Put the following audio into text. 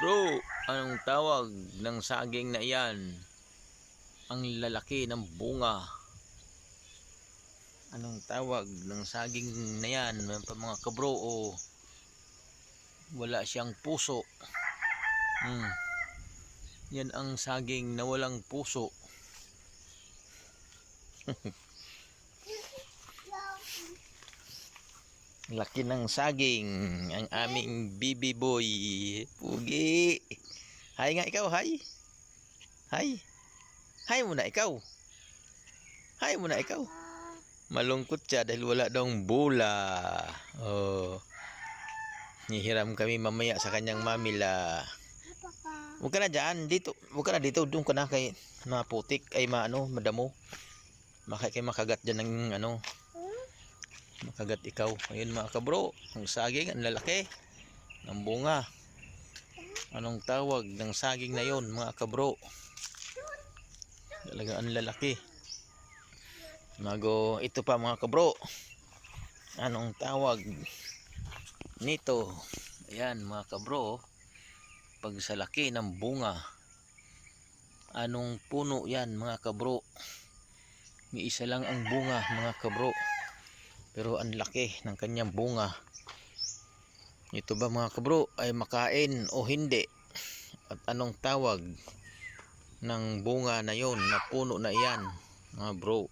Bro, anong tawag ng saging na iyan? Ang lalaki ng bunga. Anong tawag ng saging na yan mga kabro o wala siyang puso? Hmm. Yan ang saging na walang puso. Laki ng saging ang aming bibi boy. Pugi. Hay nga ikaw, hay. Hay. Hay muna ikaw. Hay muna ikaw. Malungkot siya dahil wala daw bola. Oh. Nihiram kami mamaya sa kanyang mamila. Huwag ka na dyan. Dito. Huwag ka na dito. Doon ka na kay maputik. Ay maano, madamo. Maka kay makagat dyan ng ano. Makagat ikaw. Ayun mga kabro. Ang saging, ang lalaki. Ng bunga. Anong tawag ng saging na yon mga kabro? Talaga ang lalaki. Mago, ito pa mga kabro. Anong tawag nito? Ayan mga kabro. Pag sa laki ng bunga. Anong puno yan mga kabro? May isa lang ang bunga mga kabro. Pero ang laki ng kanyang bunga. Ito ba mga kabro ay makain o hindi? At anong tawag ng bunga na yon na puno na iyan mga bro?